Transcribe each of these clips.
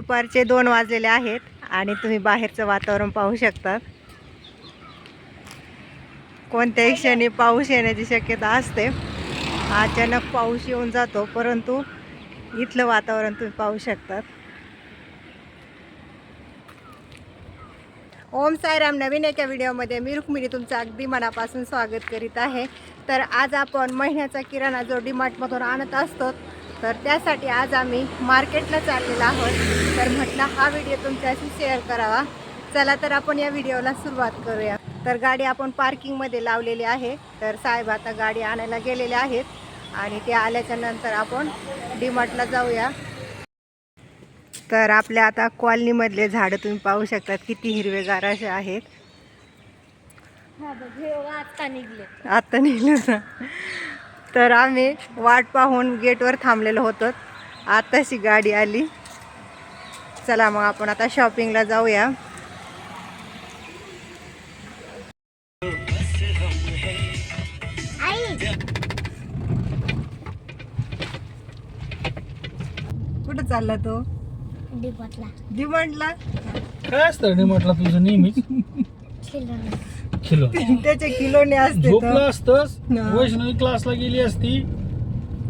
दुपारचे दोन वाजलेले आहेत आणि तुम्ही बाहेरचं वातावरण पाहू शकता. कोणत्याही क्षणी पाऊस येण्याची शक्यता असते. अचानक पाऊस येऊन जातो परंतु इथलं वातावरण तुम्ही पाहू शकतात ओम साईराम नवीन एका व्हिडिओमध्ये मी रुक्मिणी तुमचं अगदी मनापासून स्वागत करीत आहे. तर आज आपण महिन्याचा किराणा जो डीमार्टमधून आणत असतो तर त्यासाठी आज आम्ही मार्केटला चाललेलो आहोत. तर म्हटलं हा व्हिडिओ तुमच्याशी शेअर करावा. चला तर आपण या व्हिडिओला सुरुवात करूया. तर गाडी आपण पार्किंगमध्ये लावलेली आहे. तर साहेब आता गाडी आणायला गेलेले आहेत आणि ते आल्याच्यानंतर आपण डीमार्टला जाऊया. तर आपल्या आता कॉलनीमधले झाडं तुम्ही पाहू शकतात किती हिरवेगार असे आहेत. आत्ता निघले आता निघलो तर आम्ही वाट पाहून गेटवर थांबलेलो होतो. आताशी गाडी आली. चला मग आपण आता शॉपिंगला जाऊया. आई कुठं चालला तो? डिमांडला काय असतं म्हटलं तुझं नेहमीच? खेळून किलो. त्याचे किलोने असते झोपलं तर. वैष्णवी क्लासला गेली असती.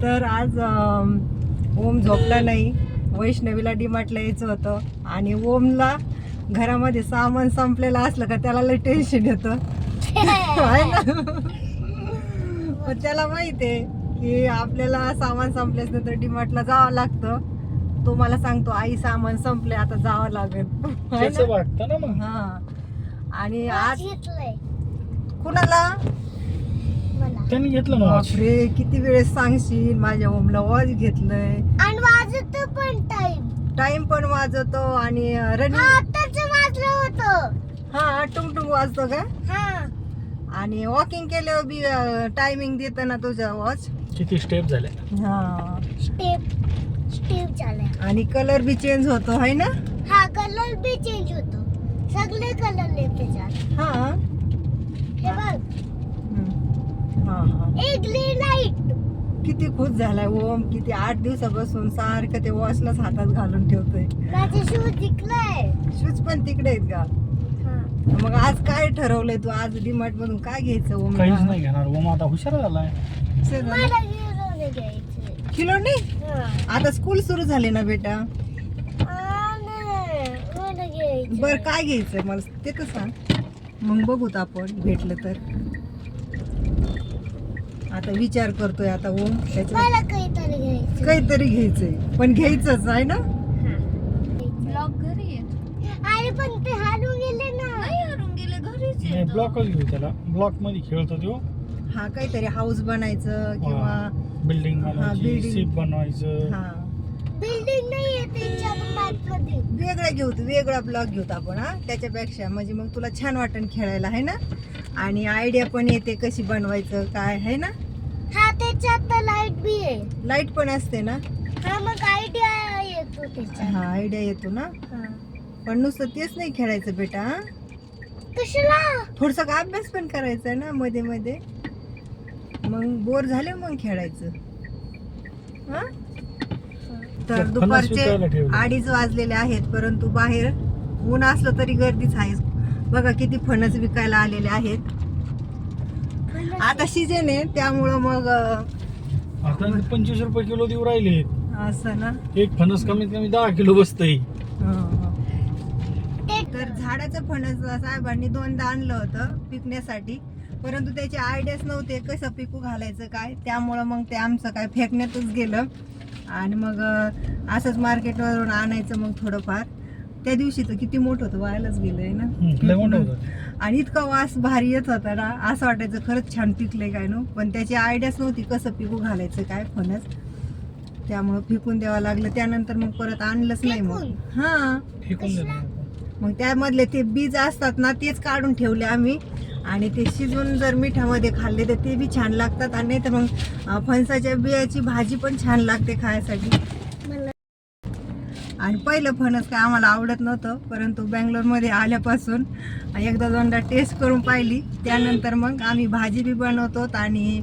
तर आज ओम झोपला नाही. वैष्णवीला डिमार्टला यायचं होतं. आणि ओमला घरामध्ये सामान संपलेलं असलं का त्याला लय टेन्शन येतं. आहे ना. त्याला माहीत आहे की आपल्याला सामान संपल्याच नंतर डिमार्टला जावं लागतं. तो मला सांगतो आई सामान संपले आता जावं लागेल? वाटतं ना मग. हा. आणि आज घेतलंय. कुणाला? त्यांनी घेतलं ना watch. बापरे किती वेळेस सांगशील माझ्या ओमला वॉच घेतलंय. आणि वाजत पण टाइम टाइम पण वाजवतो आणि रनिंग आताच वाजलं होतं. हा टुंगटुंग वाजतो का? हा. आणि वॉकिंग केल्यावर बी टायमिंग देतं ना तुझा वॉच किती स्टेप झाले. हा. स्टेप स्टेप झाल्या आणि कलर बी चेंज होतो है ना? हा कलर बी चेंज होतो. सगळे कलर त्याच्यात हा? हे बघ. हम्म. हा हा. एक लाइट किती खुश झालाय ओम. किती आठ दिवसापासून सारखं ते वॉचलाच हातात घालून ठेवतोय. माझे शूज जिंकलाय. शूज पण तिकडे आहेत का? हा. मग आज काय ठरवलंय तू? आज डीमार्ट मधून काय घ्यायचं ओम? काहीच नाही घेणार. ओम आता हुशार झालाय. मला घ्यायचे. हा. आता स्कूल सुरू झाले ना बेटा आ, नाही. मला घ्यायचे बर काय घ्यायचंय मला ते तर सांग. मग बघूत आपण भेटलं तर. आता विचार करतोय आता ओम त्याच्या मला काहीतरी घ्यायचं काहीतरी घ्यायचंय. पण घ्यायचंच आहे ना? ब्लॉक घरी अरे पण ते हारून गेले ना. नाही हारून गेले घरीच नाही ब्लॉकच घेऊ त्याला. ब्लॉकमध्ये खेळतो तो हा काहीतरी हाऊस बनायचं किंवा बिल्डिंग बनवायची building. सीट बनवायचं हा. वेगळा घेऊ वेगळा ब्लॉग घेऊत आपण हा? त्याच्यापेक्षा म्हणजे मग तुला छान वाटण खेळायला आहे ना? आणि आयडिया पण येते कशी बनवायचं काय आहे ना? हा त्याच्यात लाइट बी आहे. लाइट पण असते ना? हा मग आयडिया येतो त्याच्यात. हा आयडिया येतो ना. पण नुसतं तेच नाही खेळायचं बेटा हा? कशाला? थोडसा अभ्यास पण करायचा ना मध्ये मध्ये मग बोर झाले मग खेळायचं. हा? तर दुपारचे. अडीच वाजलेले आहेत परंतु बाहेर ऊन असलं तरी गर्दीच आहे. बघा किती फणस विकायला आलेले आहेत. आता सीजन आहे त्यामुळं मग पंचवीस रुपये किलो देऊ राहिले. असं ना? एक फणस कमीत कमी दहा किलो बसतंय. हं. ते तर झाडाचं फणस साहेबांनी दोनदा आणलं होतं पिकण्यासाठी. परंतु त्याचे आयडियाच नव्हते कसं पिकू घालायचं काय. त्यामुळं मग ते आमचं काय फेकण्यातच गेलं. आणि मग असंच मार्केटवरून आणायचं मग थोडंफार. त्या दिवशी तर किती मोठं होतं व्हायलाच गेलंय ना. आणि इतका वास भारी येत होता ना असं वाटायचं खरंच छान पिकलंय काय नो. पण त्याची आयडियाच नव्हती कसं पिकू घालायचं काय फणस. त्यामुळं फेकून द्यावं लागलं. त्यानंतर मग परत आणलंच नाही मग? हां. मग त्यामधले ते बीज असतात ना तेच काढून ठेवले आम्ही. आणि ते शिजवून जर मिठामध्ये खाल्ले तर ते बी छान लागतात. आणि नाही तर मग फणसाच्या बियाची भाजी पण छान लागते खायसाठी. आणि पहिलं फणस काय आम्हाला आवडत नव्हतं परंतु बँगलोरमध्ये आल्यापासून एकदा दोनदा टेस्ट करून पाहिली. त्यानंतर मग आम्ही भाजी बी बनवतो आणि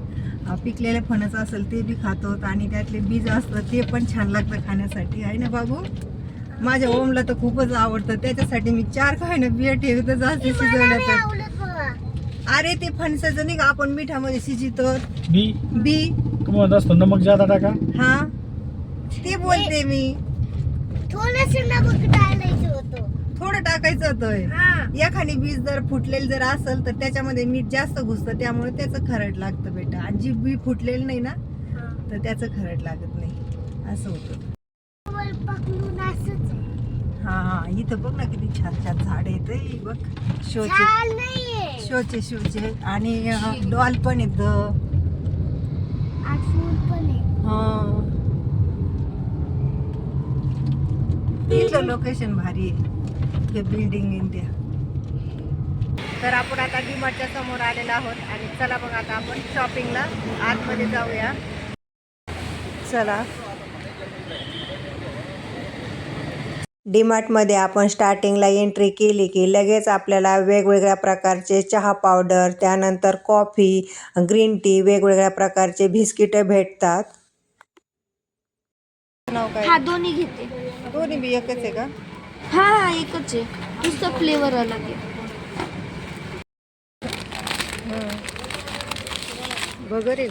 पिकलेले फणस असेल ते बी खातो आणि त्यातले बीज असतं ते पण छान लागतं खाण्यासाठी. आहे ना बाबू? माझ्या ओमला तर खूपच आवडतं. त्याच्यासाठी मी चार खायनं बिया ठेवतच असते शिजवल्या तर अरे ते फणसाचं नाही का आपण मिठामध्ये शिजितो. बी. बी. तू म्हणत असतो नमक जादा टाका. हा. ते बोलते मी. थोडस नमक टाकायचं होतं. थोडं टाकायचं होतं. हा. एखादी बीज जर फुटलेली जर असेल तर त्याच्यामध्ये मीठ जास्त घुसतं त्यामुळे त्याचं खरड लागतं बेटा. आणि जी बी फुटलेली नाही ना तर त्याचं खरड लागत नाही. असं होतं. वर पकडून. हा हा इथं बघ ना किती छान छान झाड येत बघ. शोचे नाहीये. शोचे शोचे आणि डॉल पण येत पण आहे. इथलं लोकेशन भारी आहे. हे बिल्डिंग इन त्या तर आपण आता डीमार्टच्या समोर आलेलो आहोत आणि चला मग आता आपण शॉपिंगला आतमध्ये जाऊया. चला. डीमार्टमध्ये आपण स्टार्टिंगला एंट्री केली की लगेच आपल्याला वेगवेगळ्या प्रकारचे चहा पावडर त्यानंतर कॉफी ग्रीन टी वेगवेगळ्या प्रकारचे बिस्किटं भेटतात. नाव काय? हा दोन्ही घेते. दोन्ही बी एकच आहे का? हा हा एकच आहे. नुसतं फ्लेवर अलग आहे. बगर आहे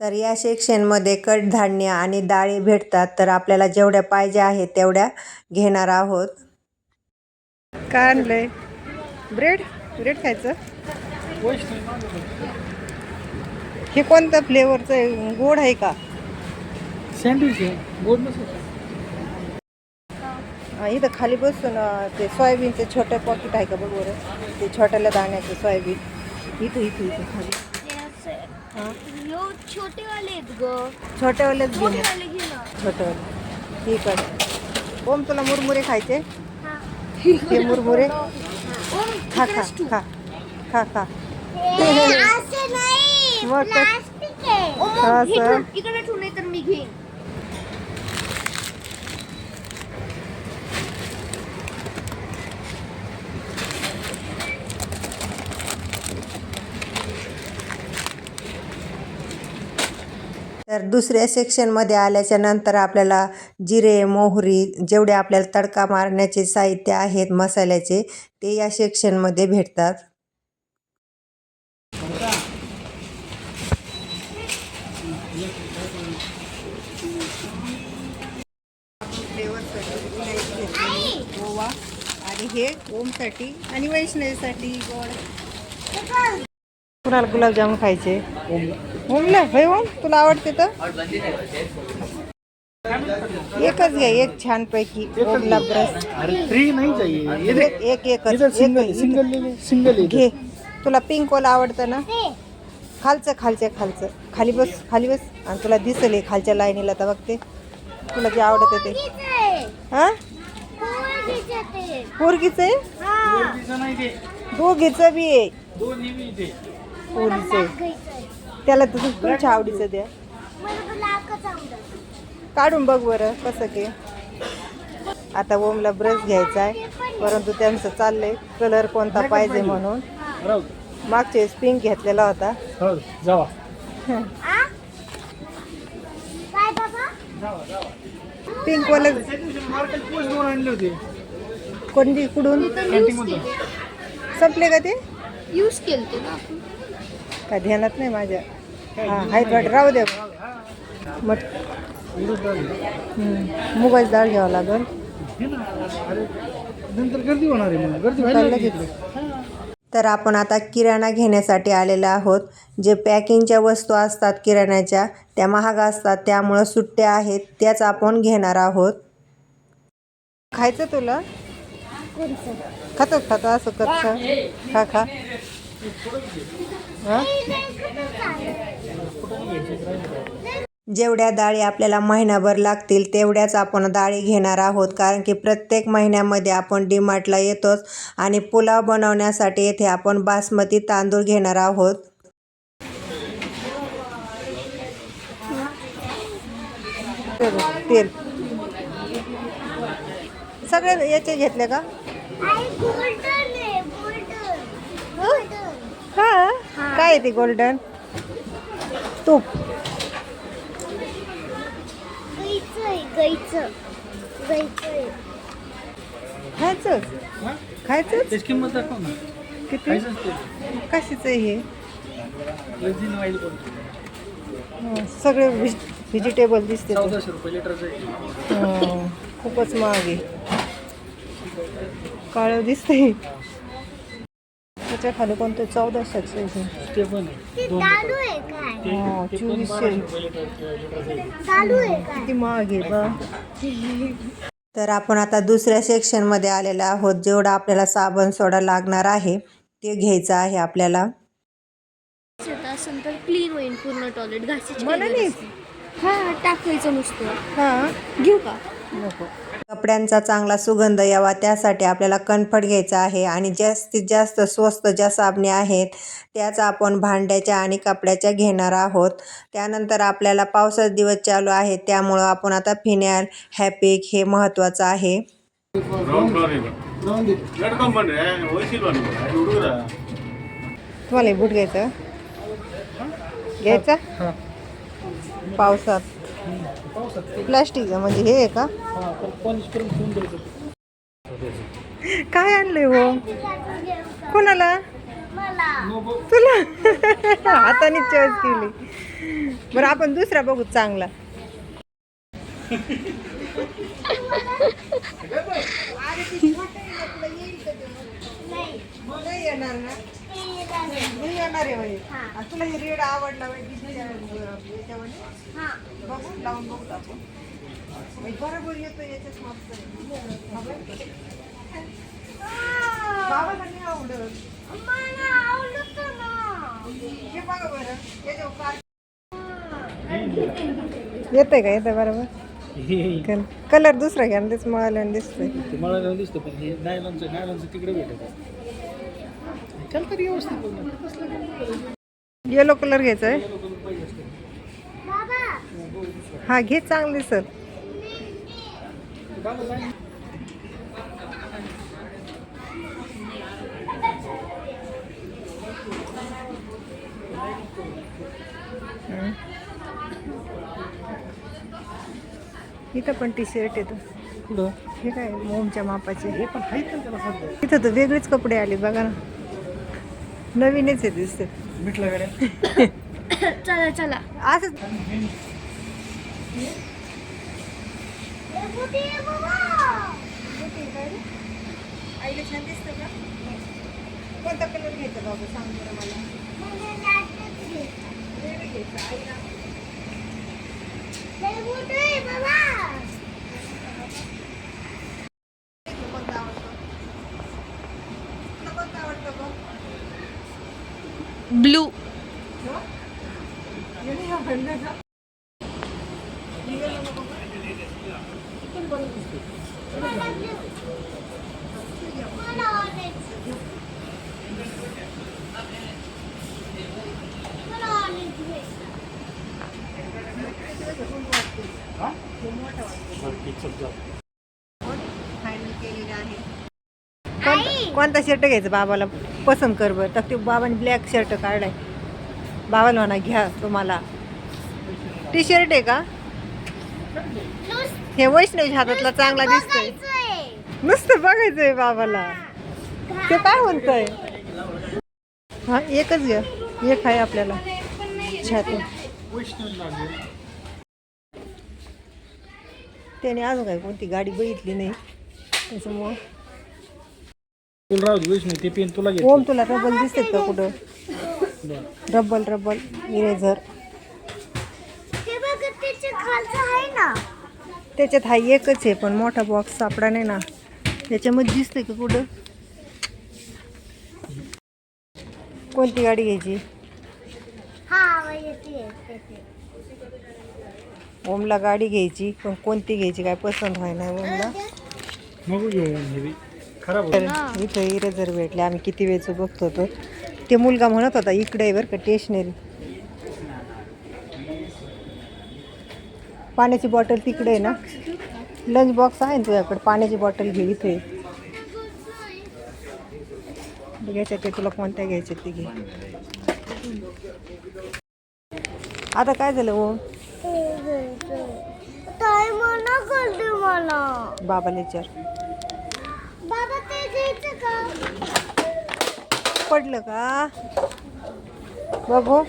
तर या सेक्शनमध्ये कडधान्य आणि डाळी भेटतात तर आपल्याला जेवढ्या पाहिजे आहेत तेवढ्या घेणार आहोत. काय आणलंय? ब्रेड? ब्रेड खायचं? हे कोणत्या फ्लेवरचं आहे? गोड आहे का? सँडविच आहे. गोड नसेल हा, इथं खाली बसून अं, ते सोयाबीनचे छोटे पॉकेट आहे का बघ बरं? ते छोट्याल्या दाण्याचे सोयाबीन. इथं इथं इथं खाली. हा छोटे वाले आहेत ग. छोट्यावालेच घे. वाले घे ना. छोटंवाले. ठीक आहे. ओम तुला मुरमुरे खायचे? हे. मुरमुरे? ओम, खा खा. खा. खा खा. असं नाही मग? प्लास्टिक आहे. ओम, ओम, असं? हे ठेव, इकडे ठेवू नाही तर मी घेईन. तर दुसऱ्या सेक्शनमध्ये आल्याच्यानंतर आपल्याला जिरे मोहरी जेवढे आपल्याला तडका मारण्याचे साहित्य आहेत मसाल्याचे ते या सेक्शनमध्ये भेटतात. गोवा आणि हे ओमसाठी आणि वैष्णवीसाठी गोड. कुणाला गुलाबजामुन खायचे? ओमला होय ओम तुला आवडते तर? एकच घ्या एक छान पैकी ओमला ब्रश अरे थ्री नाही चाहिए ये देख एक एकच सिंगल. सिंगल ले ले सिंगल ले घे. तुला पिंक वाला आवडतं ना? खालचं खालच्या खालचं. खाली बस खाली बस. आणि तुला दिसेल हे खालच्या लाईनीला तर बघते. तुला जे आवडतं ते. हा? पोरगीचं आहे? दोघीचं बी आहे. आहे. त्याला तुझं तुमच्या आवडीचं द्या. काढून बघ बरं कसं के आता ओमला ब्रश घ्यायचा आहे. परंतु त्यांचं चाललंय. कलर कोणता पाहिजे म्हणून. मागच्या वेळेस पिंक घेतलेला होता. जावा. पिंक वाला कोणती? मधून. संपले का ते? यूज केलते ना आपण. काय ध्यानात नाही माझ्या? हा हाय वाट राहू दे. मग मुगाची डाळ घ्यावं लागेल. नंतर गर्दी होणार आहे गर्दी. तर आपण आता किराणा घेण्यासाठी आलेलो आहोत. जे पॅकिंगच्या वस्तू असतात किराण्याच्या त्या महाग असतात त्यामुळं सुट्ट्या आहेत त्याच आपण घेणार आहोत. खायचं तुला? खातो खातो असं कच्चं खा खा? जेवढ्या डाळी आपल्याला महिनाभर लागतील तेवढ्याच आपण डाळी घेणार आहोत. कारण की प्रत्येक महिन्यामध्ये आपण डीमार्टला येतोच आणि पुलाव बनवण्यासाठी येथे आपण बासमती तांदूळ घेणार आहोत. तेल. सगळे याचे घेतले का आई गोल्डन आहे गोल्डन गोल्डन हा काय आहे ते गोल्डन तूप. गाईचं आहे गाईचं गाईचं आहे. खायचं हा? खायचं त्याची किंमत दाखव ना. किती? खायचंच ते. कशाचं आहे हे ऑइल हं, सगळे व्हेजिटेबल दिसते ते. चौदाशे रुपये लिटरचं आहे. हं, खूपच महाग आहे. काळं दिसतंय. त्याच्याखाली कोणतं हे. ते पण आहे. ते दारू आहे काय? ते हो, ते पण चोवीसशे. बाराशे रुपये लिटर लिटरचं आहे दारू आहे काय? किती महाग आहे बा. तर आपण आता दुसऱ्या सेक्शनमध्ये आलेलो आहोत जेवढा आपल्याला साबण सोडा लागणार आहे ते घ्यायचं आहे आपल्याला. असेल तर क्लीन होईल पूर्ण टॉयलेट घासायची मला काही नाही. गरज नाही. हा टाकायचं नुसतं. हां. घेऊ का? नको. कपड्यांचा चांगला सुगंध यावा त्यासाठी आपल्याला कणफट घ्यायचा आहे आणि जास्तीत जास्त स्वस्त ज्या साबणे आहेत त्याच आपण भांड्याच्या आणि कपड्याच्या घेणार आहोत. त्यानंतर आपल्याला पावसाचे दिवस चालू आहेत त्यामुळं आपण आता फिनॅल हॅपिक हे महत्त्वाचं आहे. तुम्हाला बुट घ्यायचं? घ्यायचा? पावसात. प्लास्टिकचं म्हणजे हे आहे का? हां काय आणलंय हो? कोणाला? तुला? हाताने चॉईस केली. बरं आपण दुसरा बघू चांगला. नाही येणार ना? नाही येणार आहे. आणि तुला हे रेड आवडला याच्यामध्ये? बघू लावून बघू आपण बरोबर येतो याच्यात. हा. बाबाला नाही आवडत. मला आवडतं ना. हे बघा बरं याच्यावर काय येतंय का? येतंय बरोबर? कलर दुसरा घ्या ना तेच मला दिसतंय. ते मला जाऊन दिसतं पण हे नायलॉनचं नायलॉनचं तिकडे भेटत चल तरी व्यवस्थित. कसलं काय? येलो कलर घ्यायचा आहे. बाबा. हा घे चांगली बाबा जाईल. इथं पण टी शर्ट येतं. कुठं? हे काय मोमच्या मापाचे? हे पण आहेत ना त्याला सध्या. इथं तर वेगळेच कपडे आले बघा ना. नवीनच आहे दिसते मिठला गाड्या चला चला. असं आईला छान दिसतं का? कोणता कलर घ्यायचा बाबू? सांग बरं मला. घ्यायचा आईला कोणता आवडतो तुला कोणता आवडतो गं? ब्लू हो? हे नाही आवडलं का? हे गेलं नको का? इथून बरं दिसतं. फायनल केलेलं आहे. कोणता- कोणता शर्ट घ्यायचा बाबाला? पसंत कर बरं. तर ते बाबाने ब्लॅक शर्ट काढलाय. बाबाला म्हणा घ्या तुम्हाला. टी शर्ट आहे का? हे वैष्णवी हातातला चांगला दिसतोय. नुसतं बघायचंय बाबाला. ते काय म्हणतोय? हा एकच घ्या. एक आहे आपल्याला. छाती त्याने अजून काय कोणती गाडी बघितली नाही. त्याच्यामुळं तुला राहू दे वैष्णवी ते पेन तुला घे ओम तुला रबल दिसतात का कुठं? रब्बल रब्बल इरेझर आहे ना. त्याच्यात हा एकच आहे पण मोठा बॉक्स सापडा नाही ना. त्याच्यामध्ये दिसतंय का कुठं? कोणती गाडी घ्यायची? हा येते ओमला गाडी घ्यायची पण कोणती घ्यायची काय पसंत व्हाय नाही ओमला? नको घेऊ हे बी. तर इथं इरेझर भेटले आम्ही किती वेळचं बघतो होतो. ते मुलगा म्हणत होता इकडे आहे बरं का स्टेशनरी पाण्याची बॉटल तिकडे आहे ना. लंच बॉक्स आहे ना तुझ्याकडे पाण्याची बॉटल घे इथे. घ्यायच्या ते तुला कोणत्या घ्यायच्या ते घे. आता काय झालं हो ताई मना करते मला बाबा लेचर बाबा ते घ्यायचं का पडलं का? बघू.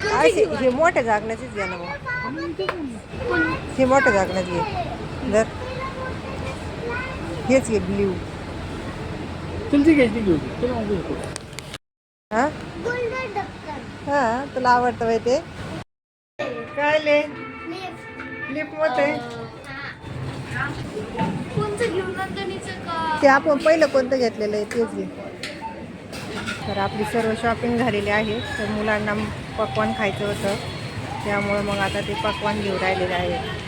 हे मोठ्या जागण्याचीच घ्या ना मग. हे मोठ्या जागण्यात घे. जर हेच घे ब्ल्यू तुला ती घ्यायची घेऊ. तुला आहे. हां? हां आवडतं बाई ते. काय ले? लिफ्ट लिप का ते आपण पहिलं कोणतं घेतलेलं आहे तेच घे. तर आपली सर्व शॉपिंग झालेली आहे. तर मुलांना पकवान खायचं होतं. त्यामुळं मग आता ते पकवान घेऊन राहिलेलं आहे